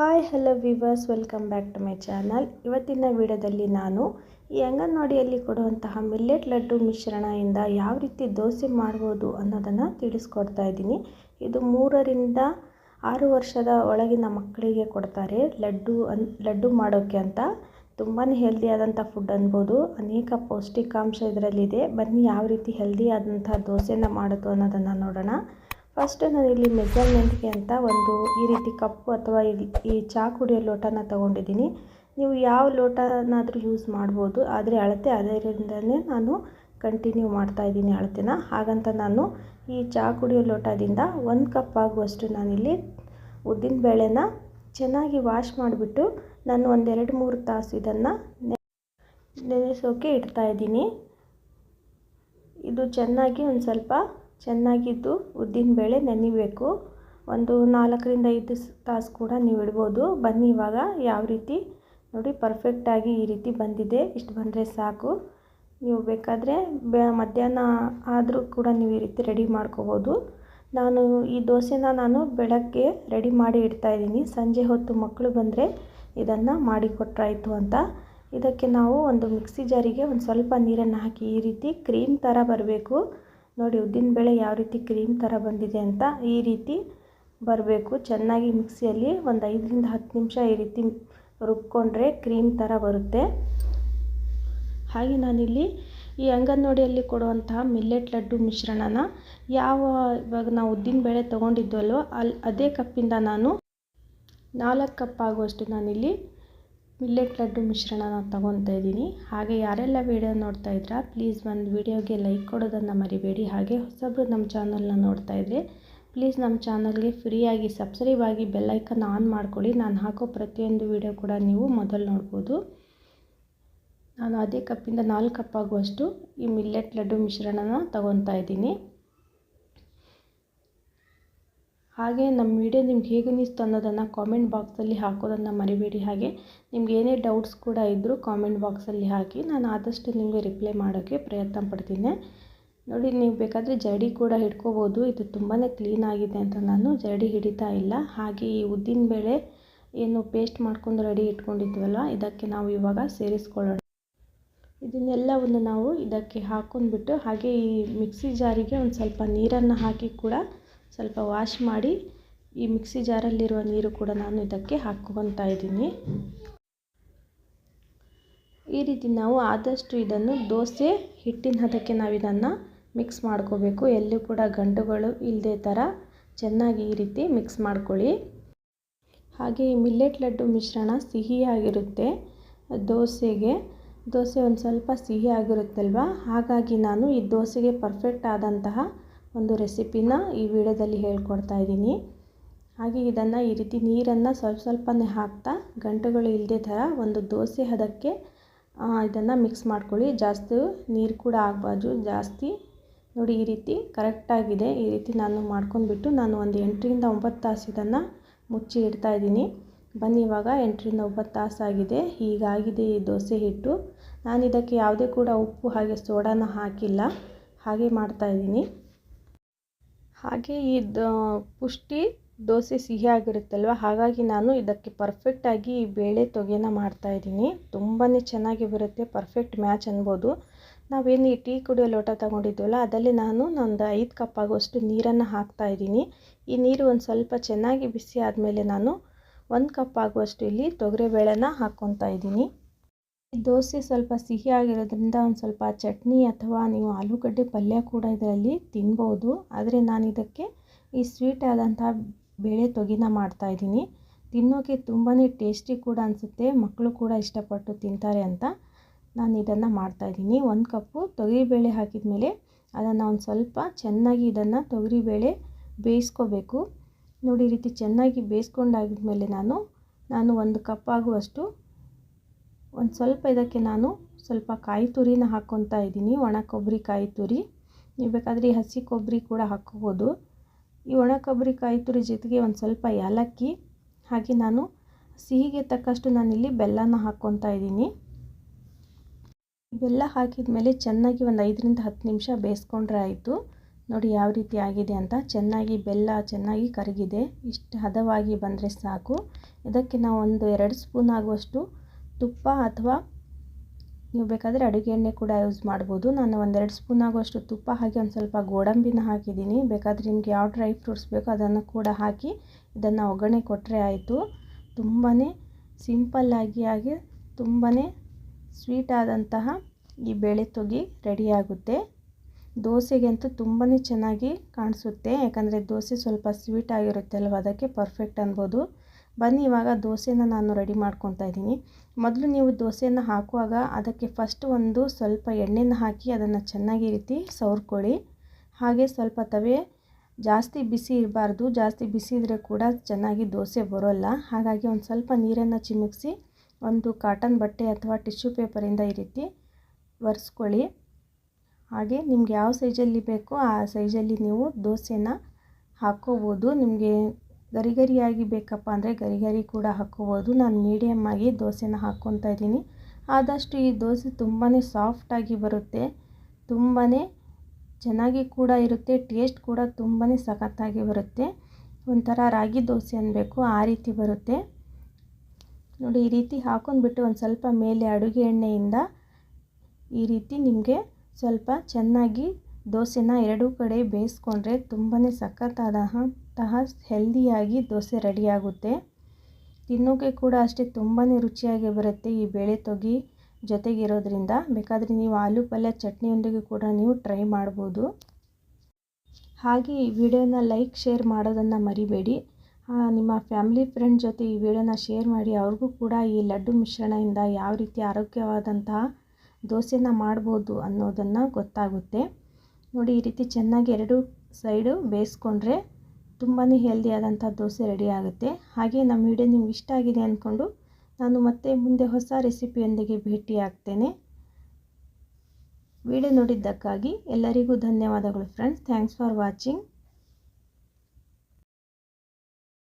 Hi hello viewers welcome back to my channel ಇವತ್ತಿನ ವಿಡಿಯೋದಲ್ಲಿ ನಾನು ಈ ಅಂಗನವಾಡಿಯಲ್ಲಿ ಕೊಡುವಂತಹ ಮಿಲ್ಲೆಟ್ ಲಡ್ಡು ಮಿಶ್ರಣದಿಂದ ಯಾವ ರೀತಿ ದೋಸೆ ಮಾಡ್ಬೋದು ಅನ್ನೋದನ್ನು ತಿಳಿಸ್ಕೊಡ್ತಾ ಇದ್ದೀನಿ. ಇದು ಮೂರರಿಂದ ಆರು ವರ್ಷದ ಒಳಗಿನ ಮಕ್ಕಳಿಗೆ ಕೊಡ್ತಾರೆ. ಲಡ್ಡು ಅನ್, ಲಡ್ಡು ಮಾಡೋಕ್ಕೆ ಅಂತ ತುಂಬಾ ಹೆಲ್ದಿಯಾದಂಥ ಫುಡ್ ಅನ್ಬೋದು. ಅನೇಕ ಪೌಷ್ಟಿಕಾಂಶ ಇದರಲ್ಲಿದೆ. ಬನ್ನಿ ಯಾವ ರೀತಿ ಹೆಲ್ದಿ ಆದಂಥ ದೋಸೆನ ಮಾಡೋದು ಅನ್ನೋದನ್ನು ನೋಡೋಣ. ಫಸ್ಟ್ ನಾನಿಲ್ಲಿ ಮೆಜರ್ಮೆಂಟ್ಗೆ ಅಂತ ಒಂದು ಈ ರೀತಿ ಕಪ್ಪು ಅಥವಾ ಈ ಚಹಾ ಕುಡಿಯೋ ಲೋಟನ ತೊಗೊಂಡಿದ್ದೀನಿ. ನೀವು ಯಾವ ಲೋಟನಾದರೂ ಯೂಸ್ ಮಾಡ್ಬೋದು, ಆದರೆ ಅಳತೆ ಅದರಿಂದಲೇ ನಾನು ಕಂಟಿನ್ಯೂ ಮಾಡ್ತಾ ಇದ್ದೀನಿ ಅಳತೆನ. ಹಾಗಂತ ನಾನು ಈ ಚಹಾ ಕುಡಿಯೋ ಲೋಟದಿಂದ ಒಂದು ಕಪ್ ಆಗುವಷ್ಟು ನಾನಿಲ್ಲಿ ಉದ್ದಿನ ಬೇಳೆನ ಚೆನ್ನಾಗಿ ವಾಶ್ ಮಾಡಿಬಿಟ್ಟು ನಾನು ಒಂದೆರಡು ಮೂರು ತಾಸು ಇದನ್ನು ನೆನೆಸೋಕೆ ಇಡ್ತಾ ಇದ್ದೀನಿ. ಇದು ಚೆನ್ನಾಗಿ ಒಂದು ಸ್ವಲ್ಪ ಚೆನ್ನಾಗಿದ್ದು ಉದ್ದಿನಬೇಳೆ ನೆನಿಬೇಕು. ಒಂದು ನಾಲ್ಕರಿಂದ ಐದು ತಾಸು ಕೂಡ ನೀವು ಇಡ್ಬೋದು. ಬನ್ನಿ ಇವಾಗ, ಯಾವ ರೀತಿ? ನೋಡಿ ಪರ್ಫೆಕ್ಟಾಗಿ ಈ ರೀತಿ ಬಂದಿದೆ. ಇಷ್ಟು ಬಂದರೆ ಸಾಕು. ನೀವು ಬೇಕಾದರೆ ಮಧ್ಯಾಹ್ನ ಆದರೂ ಕೂಡ ನೀವು ಈ ರೀತಿ ರೆಡಿ ಮಾಡ್ಕೋಬೋದು. ನಾನು ಈ ದೋಸೆನ ನಾನು ಬೆಳಗ್ಗೆ ರೆಡಿ ಮಾಡಿ ಇಡ್ತಾಯಿದ್ದೀನಿ ಸಂಜೆ ಹೊತ್ತು ಮಕ್ಕಳು ಬಂದರೆ ಇದನ್ನು ಮಾಡಿಕೊಟ್ರಾಯಿತು ಅಂತ. ಇದಕ್ಕೆ ನಾವು ಒಂದು ಮಿಕ್ಸಿ ಜಾರಿಗೆ ಒಂದು ಸ್ವಲ್ಪ ನೀರನ್ನು ಹಾಕಿ ಈ ರೀತಿ ಕ್ರೀಮ್ ಥರ ಬರಬೇಕು. ನೋಡಿ ಉದ್ದಿನಬೇಳೆ ಯಾವ ರೀತಿ ಕ್ರೀಮ್ ಥರ ಬಂದಿದೆ ಅಂತ ಈ ರೀತಿ ಬರಬೇಕು. ಚೆನ್ನಾಗಿ ಮಿಕ್ಸಿಯಲ್ಲಿ ಒಂದು ಐದರಿಂದ ಹತ್ತು ನಿಮಿಷ ಈ ರೀತಿ ರುಬ್ಕೊಂಡ್ರೆ ಕ್ರೀಮ್ ಥರ ಬರುತ್ತೆ. ಹಾಗೆ ನಾನಿಲ್ಲಿ ಈ ಅಂಗನವಾಡಿಯಲ್ಲಿ ಕೊಡುವಂತಹ ಮಿಲ್ಲೆಟ್ ಲಡ್ಡು ಮಿಶ್ರಣನ ಯಾವ ಇವಾಗ ನಾವು ಉದ್ದಿನಬೇಳೆ ತೊಗೊಂಡಿದ್ವಲ್ವ ಅಲ್ಲಿ ಅದೇ ಕಪ್ಪಿಂದ ನಾನು ನಾಲ್ಕು ಕಪ್ ಆಗುವಷ್ಟು ನಾನಿಲ್ಲಿ ಮಿಲ್ಲೆಟ್ ಲಡ್ಡು ಮಿಶ್ರಣ ನಾನು ತೊಗೊತಾ ಇದ್ದೀನಿ. ಹಾಗೆ ಯಾರೆಲ್ಲ ವೀಡಿಯೋ ನೋಡ್ತಾ ಇದ್ದೀರಾ ಪ್ಲೀಸ್ ಒಂದು ವೀಡಿಯೋಗೆ ಲೈಕ್ ಕೊಡೋದನ್ನು ಮರಿಬೇಡಿ. ಹಾಗೆ ಹೊಸಬ್ರು ನಮ್ಮ ಚಾನಲ್ನ ನೋಡ್ತಾ ಇದ್ದರೆ ಪ್ಲೀಸ್ ನಮ್ಮ ಚಾನಲ್ಗೆ ಫ್ರೀಯಾಗಿ ಸಬ್ಸ್ಕ್ರೈಬ್ ಆಗಿ ಬೆಲ್ಲೈಕನ್ ಆನ್ ಮಾಡ್ಕೊಳ್ಳಿ. ನಾನು ಹಾಕೋ ಪ್ರತಿಯೊಂದು ವೀಡಿಯೋ ಕೂಡ ನೀವು ಮೊದಲು ನೋಡ್ಬೋದು. ನಾನು ಅದೇ ಕಪ್ಪಿಂದ ನಾಲ್ಕು ಕಪ್ ಆಗುವಷ್ಟು ಈ ಮಿಲ್ಲೆಟ್ ಲಡ್ಡು ಮಿಶ್ರಣನ ತೊಗೊತಾ ಇದ್ದೀನಿ. ಹಾಗೆ ನಮ್ಮ ವಿಡಿಯೋ ನಿಮ್ಗೆ ಹೇಗೆ ಅನ್ನಿಸ್ತು ಅನ್ನೋದನ್ನು ಕಾಮೆಂಟ್ ಬಾಕ್ಸಲ್ಲಿ ಹಾಕೋದನ್ನು ಮರಿಬೇಡಿ. ಹಾಗೆ ನಿಮ್ಗೆ ಏನೇ ಡೌಟ್ಸ್ ಕೂಡ ಇದ್ದರೂ ಕಾಮೆಂಟ್ ಬಾಕ್ಸಲ್ಲಿ ಹಾಕಿ. ನಾನು ಆದಷ್ಟು ನಿಮಗೆ ರಿಪ್ಲೈ ಮಾಡೋಕ್ಕೆ ಪ್ರಯತ್ನ ಪಡ್ತೀನಿ. ನೋಡಿ, ನೀವು ಬೇಕಾದರೆ ಜಡಿ ಕೂಡ ಹಿಡ್ಕೋಬೋದು. ಇದು ತುಂಬಾ ಕ್ಲೀನ್ ಆಗಿದೆ ಅಂತ ನಾನು ಜಡಿ ಹಿಡಿತಾ ಇಲ್ಲ. ಹಾಗೆ ಈ ಉದ್ದಿನ ಬೇಳೆ ಏನು ಪೇಸ್ಟ್ ಮಾಡ್ಕೊಂಡು ರೆಡಿ ಇಟ್ಕೊಂಡಿದ್ವಲ್ಲ, ಇದಕ್ಕೆ ನಾವು ಇವಾಗ ಸೇರಿಸ್ಕೊಳ್ಳೋಣ. ಇದನ್ನೆಲ್ಲವನ್ನು ನಾವು ಇದಕ್ಕೆ ಹಾಕೊಂಡ್ಬಿಟ್ಟು, ಹಾಗೆ ಈ ಮಿಕ್ಸಿ ಜಾರಿಗೆ ಒಂದು ಸ್ವಲ್ಪ ನೀರನ್ನು ಹಾಕಿ ಕೂಡ ಸ್ವಲ್ಪ ವಾಶ್ ಮಾಡಿ ಈ ಮಿಕ್ಸಿ ಜಾರಲ್ಲಿರುವ ನೀರು ಕೂಡ ನಾನು ಇದಕ್ಕೆ ಹಾಕ್ಕೊತಾ ಇದ್ದೀನಿ. ಈ ರೀತಿ ನಾವು ಆದಷ್ಟು ಇದನ್ನು ದೋಸೆ ಹಿಟ್ಟಿನ ಹದಕ್ಕೆ ನಾವು ಇದನ್ನು ಮಿಕ್ಸ್ ಮಾಡ್ಕೋಬೇಕು. ಎಲ್ಲೂ ಕೂಡ ಗಂಟುಗಳು ಇಲ್ಲದೆ ಥರ ಚೆನ್ನಾಗಿ ಈ ರೀತಿ ಮಿಕ್ಸ್ ಮಾಡ್ಕೊಳ್ಳಿ. ಹಾಗೆ ಈ ಮಿಲ್ಲೆಟ್ ಲಡ್ಡು ಮಿಶ್ರಣ ಸಿಹಿಯಾಗಿರುತ್ತೆ ದೋಸೆಗೆ. ದೋಸೆ ಒಂದು ಸ್ವಲ್ಪ ಸಿಹಿ ಆಗಿರುತ್ತಲ್ವ? ಹಾಗಾಗಿ ನಾನು ಈ ದೋಸೆಗೆ ಪರ್ಫೆಕ್ಟ್ ಆದಂತಹ ಒಂದು ರೆಸಿಪಿನ ಈ ವಿಡಿಯೋದಲ್ಲಿ ಹೇಳ್ಕೊಡ್ತಾ ಇದ್ದೀನಿ. ಹಾಗೆ ಇದನ್ನು ಈ ರೀತಿ ನೀರನ್ನು ಸ್ವಲ್ಪ ಸ್ವಲ್ಪನೇ ಹಾಕ್ತಾ ಗಂಟುಗಳು ಇಲ್ಲದೆ ಥರ ಒಂದು ದೋಸೆ ಹದಕ್ಕೆ ಇದನ್ನು ಮಿಕ್ಸ್ ಮಾಡ್ಕೊಳ್ಳಿ. ಜಾಸ್ತಿ ನೀರು ಕೂಡ ಆಗಬಾರ್ದು. ಜಾಸ್ತಿ ನೋಡಿ ಈ ರೀತಿ ಕರೆಕ್ಟಾಗಿದೆ ಈ ರೀತಿ ನಾನು ಮಾಡ್ಕೊಂಡ್ಬಿಟ್ಟು ನಾನು ಒಂದು ಎಂಟರಿಂದ ಒಂಬತ್ತು ತಾಸು ಇದನ್ನು ಮುಚ್ಚಿ ಇಡ್ತಾ ಇದ್ದೀನಿ. ಬನ್ನಿ, ಇವಾಗ ಎಂಟರಿಂದ ಒಂಬತ್ತು ತಾಸು ಆಗಿದೆ. ಹೀಗಾಗಿದೆ ಈ ದೋಸೆ ಹಿಟ್ಟು. ನಾನು ಇದಕ್ಕೆ ಯಾವುದೇ ಕೂಡ ಉಪ್ಪು ಹಾಗೆ ಸೋಡಾನ ಹಾಕಿಲ್ಲ. ಹಾಗೆ ಮಾಡ್ತಾಯಿದ್ದೀನಿ ಹಾಗೆ ಈ ಪುಷ್ಟಿ ದೋಸೆ ಸಿಹಿಯಾಗಿರುತ್ತಲ್ವ ಹಾಗಾಗಿ ನಾನು ಇದಕ್ಕೆ ಪರ್ಫೆಕ್ಟಾಗಿ ಬೇಳೆ ತೊಗೆನ ಮಾಡ್ತಾಯಿದ್ದೀನಿ ತುಂಬಾ ಚೆನ್ನಾಗಿ ಬರುತ್ತೆ ಪರ್ಫೆಕ್ಟ್ ಮ್ಯಾಚ್ ಅನ್ಬೋದು. ನಾವೇನು ಈ ಟೀ ಕುಡಿಯೋ ಲೋಟ ತೊಗೊಂಡಿದ್ವಲ್ಲ, ಅದರಲ್ಲಿ ನಾನು ಒಂದು ಐದು ಕಪ್ ಆಗುವಷ್ಟು ನೀರನ್ನು ಹಾಕ್ತಾಯಿದ್ದೀನಿ ಈ ನೀರು ಒಂದು ಸ್ವಲ್ಪ ಚೆನ್ನಾಗಿ ಬಿಸಿ ಆದಮೇಲೆ ನಾನು ಒಂದು ಕಪ್ ಆಗುವಷ್ಟು ಇಲ್ಲಿ ತೊಗರಿಬೇಳೆನ ಹಾಕ್ಕೊತಾ ಇದ್ದೀನಿ. ದೋಸೆ ಸ್ವಲ್ಪ ಸಿಹಿಯಾಗಿರೋದ್ರಿಂದ ಒಂದು ಸ್ವಲ್ಪ ಚಟ್ನಿ ಅಥವಾ ನೀವು ಆಲೂಗಡ್ಡೆ ಪಲ್ಯ ಕೂಡ ಇದರಲ್ಲಿ ತಿನ್ಬೋದು. ಆದರೆ ನಾನು ಇದಕ್ಕೆ ಈ ಸ್ವೀಟ್ ಆದಂಥ ಬೇಳೆ ತೊಗಿನ ಮಾಡ್ತಾಯಿದ್ದೀನಿ ತಿನ್ನೋಕ್ಕೆ ತುಂಬಾ ಟೇಸ್ಟಿ ಕೂಡ ಅನಿಸುತ್ತೆ. ಮಕ್ಕಳು ಕೂಡ ಇಷ್ಟಪಟ್ಟು ತಿಂತಾರೆ ಅಂತ ನಾನು ಇದನ್ನು ಮಾಡ್ತಾಯಿದ್ದೀನಿ ಒಂದು ಕಪ್ಪು ತೊಗರಿಬೇಳೆ ಹಾಕಿದ ಮೇಲೆ ಅದನ್ನು ಒಂದು ಸ್ವಲ್ಪ ಚೆನ್ನಾಗಿ ಇದನ್ನು ತೊಗರಿಬೇಳೆ ಬೇಯಿಸ್ಕೋಬೇಕು. ನೋಡಿ ರೀತಿ ಚೆನ್ನಾಗಿ ಬೇಯಿಸ್ಕೊಂಡಾಗಿದ್ಮೇಲೆ ನಾನು ನಾನು ಒಂದು ಕಪ್ ಆಗುವಷ್ಟು ಒಂದು ಸ್ವಲ್ಪ ಇದಕ್ಕೆ ನಾನು ಸ್ವಲ್ಪ ಕಾಯಿ ತುರಿನ ಹಾಕ್ಕೊತಾ ಇದ್ದೀನಿ. ಒಣ ಕೊಬ್ಬರಿ ಕಾಯಿ ತುರಿ. ನೀವು ಬೇಕಾದರೆ ಈ ಹಸಿ ಕೊಬ್ಬರಿ ಕೂಡ ಹಾಕ್ಕೋಬೋದು ಈ ಒಣ ಕೊಬ್ಬರಿ ಕಾಯಿ ತುರಿ ಜೊತೆಗೆ ಒಂದು ಸ್ವಲ್ಪ ಏಲಕ್ಕಿ, ಹಾಗೆ ನಾನು ಸಿಹಿಗೆ ತಕ್ಕಷ್ಟು ನಾನಿಲ್ಲಿ ಬೆಲ್ಲನ ಹಾಕ್ಕೊತಾ ಇದ್ದೀನಿ. ಬೆಲ್ಲ ಹಾಕಿದ ಮೇಲೆ ಚೆನ್ನಾಗಿ ಒಂದು ಐದರಿಂದ ಹತ್ತು ನಿಮಿಷ ಬೇಯಿಸ್ಕೊಂಡ್ರೆ ಆಯಿತು. ನೋಡಿ ಯಾವ ರೀತಿ ಆಗಿದೆ ಅಂತ. ಚೆನ್ನಾಗಿ ಬೆಲ್ಲ ಚೆನ್ನಾಗಿ ಕರಗಿದೆ. ಇಷ್ಟು ಹದವಾಗಿ ಬಂದರೆ ಸಾಕು. ಇದಕ್ಕೆ ನಾವು ಒಂದು ಎರಡು ಸ್ಪೂನ್ ಆಗುವಷ್ಟು ತುಪ್ಪ ಅಥವಾ ನೀವು ಬೇಕಾದರೆ ಅಡುಗೆ ಎಣ್ಣೆ ಕೂಡ ಯೂಸ್ ಮಾಡ್ಬೋದು. ನಾನು ಒಂದೆರಡು ಸ್ಪೂನ್ ಆಗುವಷ್ಟು ತುಪ್ಪ ಹಾಕಿ ಒಂದು ಸ್ವಲ್ಪ ಗೋಡಂಬಿನ ಹಾಕಿದ್ದೀನಿ. ಬೇಕಾದರೆ ನಿಮಗೆ ಯಾವ ಡ್ರೈ ಫ್ರೂಟ್ಸ್ ಬೇಕೋ ಅದನ್ನು ಕೂಡ ಹಾಕಿ ಇದನ್ನು ಒಗ್ಗರಣೆ ಕೊಟ್ಟರೆ ಆಯಿತು. ತುಂಬಾ ಸಿಂಪಲ್ಲಾಗಿ ಆಗಿ ತುಂಬಾ ಸ್ವೀಟ್ ಆದಂತಹ ಈ ಬೇಳೆ ತೊಗಿ ರೆಡಿಯಾಗುತ್ತೆ ದೋಸೆಗಂತೂ ತುಂಬಾ ಚೆನ್ನಾಗಿ ಕಾಣಿಸುತ್ತೆ. ಯಾಕಂದರೆ ದೋಸೆ ಸ್ವಲ್ಪ ಸ್ವೀಟ್ ಆಗಿರುತ್ತೆ ಅಲ್ವ ಅದಕ್ಕೆ ಪರ್ಫೆಕ್ಟ್ ಅನ್ಬೋದು. ಬನ್ನಿ, ಇವಾಗ ದೋಸೆನ ನಾನು ರೆಡಿ ಮಾಡ್ಕೊತಾ ಇದ್ದೀನಿ. ಮೊದಲು ನೀವು ದೋಸೆಯನ್ನು ಹಾಕುವಾಗ ಅದಕ್ಕೆ ಫಸ್ಟ್ ಒಂದು ಸ್ವಲ್ಪ ಎಣ್ಣೆನ ಹಾಕಿ ಅದನ್ನು ಚೆನ್ನಾಗಿ ರೀತಿ ಸವರ್ಕೊಳ್ಳಿ. ಹಾಗೆ ಸ್ವಲ್ಪ ತವೆ ಜಾಸ್ತಿ ಬಿಸಿ ಇರಬಾರ್ದು, ಜಾಸ್ತಿ ಬಿಸಿ ಇದ್ದರೆ ಕೂಡ ಚೆನ್ನಾಗಿ ದೋಸೆ ಬರೋಲ್ಲ. ಹಾಗಾಗಿ ಒಂದು ಸ್ವಲ್ಪ ನೀರನ್ನು ಚಿಮುಕಿಸಿ ಒಂದು ಕಾಟನ್ ಬಟ್ಟೆ ಅಥವಾ ಟಿಶ್ಯೂ ಪೇಪರಿಂದ ಈ ರೀತಿ ಒರೆಸ್ಕೊಳ್ಳಿ. ಹಾಗೆ ನಿಮ್ಗೆ ಯಾವ ಸೈಜಲ್ಲಿ ಬೇಕೋ ಆ ಸೈಜಲ್ಲಿ ನೀವು ದೋಸೆನ ಹಾಕ್ಕೋಬೋದು ನಿಮಗೆ ಗರಿ ಗರಿಯಾಗಿ ಬೇಕಪ್ಪ ಅಂದರೆ ಗರಿ ಗರಿ ಕೂಡ ಹಾಕ್ಕೋಬೋದು. ನಾನು ಮೀಡಿಯಮ್ ಆಗಿ ದೋಸೆನ ಹಾಕ್ಕೊತಾ ಇದ್ದೀನಿ. ಆದಷ್ಟು ಈ ದೋಸೆ ತುಂಬಾ ಸಾಫ್ಟಾಗಿ ಬರುತ್ತೆ. ತುಂಬಾ ಚೆನ್ನಾಗಿ ಕೂಡ ಇರುತ್ತೆ. ಟೇಸ್ಟ್ ಕೂಡ ತುಂಬಾ ಸಖತ್ತಾಗಿ ಬರುತ್ತೆ. ಒಂಥರ ರಾಗಿ ದೋಸೆ ಅನ್ನಬೇಕು ಆ ರೀತಿ ಬರುತ್ತೆ. ನೋಡಿ, ಈ ರೀತಿ ಹಾಕೊಂಡ್ಬಿಟ್ಟು ಒಂದು ಸ್ವಲ್ಪ ಮೇಲೆ ಅಡುಗೆ ಎಣ್ಣೆಯಿಂದ ಈ ರೀತಿ ನಿಮಗೆ ಸ್ವಲ್ಪ ಚೆನ್ನಾಗಿ ದೋಸೆನ ಎರಡೂ ಕಡೆ ಬೇಯಿಸ್ಕೊಂಡ್ರೆ ತುಂಬಾ ಸಖತ್ತಾದಂತಹ ಹೆಲ್ದಿಯಾಗಿ ದೋಸೆ ರೆಡಿಯಾಗುತ್ತೆ. ತಿನ್ನೋಕೆ ಕೂಡ ಅಷ್ಟೇ ತುಂಬಾ ರುಚಿಯಾಗಿ ಬರುತ್ತೆ ಈ ಬೇಳೆ ತೊಗಿ ಜೊತೆಗಿರೋದ್ರಿಂದ. ಬೇಕಾದರೆ ನೀವು ಆಲೂ ಪಲ್ಯ ಚಟ್ನಿಯೊಂದಿಗೆ ಕೂಡ ನೀವು ಟ್ರೈ ಮಾಡ್ಬೋದು. ಹಾಗೆ ಈ ವಿಡಿಯೋನ ಲೈಕ್, ಶೇರ್ ಮಾಡೋದನ್ನು ಮರಿಬೇಡಿ. ನಿಮ್ಮ ಫ್ಯಾಮಿಲಿ ಫ್ರೆಂಡ್ ಜೊತೆ ಈ ವಿಡಿಯೋನ ಶೇರ್ ಮಾಡಿ ಅವ್ರಿಗೂ ಕೂಡ ಈ ಲಡ್ಡು ಮಿಶ್ರಣದಿಂದ ಯಾವ ರೀತಿ ಆರೋಗ್ಯವಾದಂತಹ ದೋಸೆನ ಮಾಡ್ಬೋದು ಅನ್ನೋದನ್ನು ಗೊತ್ತಾಗುತ್ತೆ. ನೋಡಿ ಈ ರೀತಿ ಚೆನ್ನಾಗಿ ಎರಡು ಸೈಡು ಬೇಯಿಸ್ಕೊಂಡ್ರೆ ತುಂಬಾ ಹೆಲ್ದಿಯಾದಂಥ ದೋಸೆ ರೆಡಿ ಆಗುತ್ತೆ. ಹಾಗೆ ನಮ್ಮ ವಿಡಿಯೋ ನಿಮ್ಗೆ ಇಷ್ಟ ಆಗಿದೆ ಅಂದ್ಕೊಂಡು ನಾನು ಮತ್ತೆ ಮುಂದೆ ಹೊಸ ರೆಸಿಪಿಯೊಂದಿಗೆ ಭೇಟಿ ಆಗ್ತೇನೆ. ವಿಡಿಯೋ ನೋಡಿದ್ದಕ್ಕಾಗಿ ಎಲ್ಲರಿಗೂ ಧನ್ಯವಾದಗಳು ಫ್ರೆಂಡ್ಸ್ ಥ್ಯಾಂಕ್ಸ್ ಫಾರ್ ವಾಚಿಂಗ್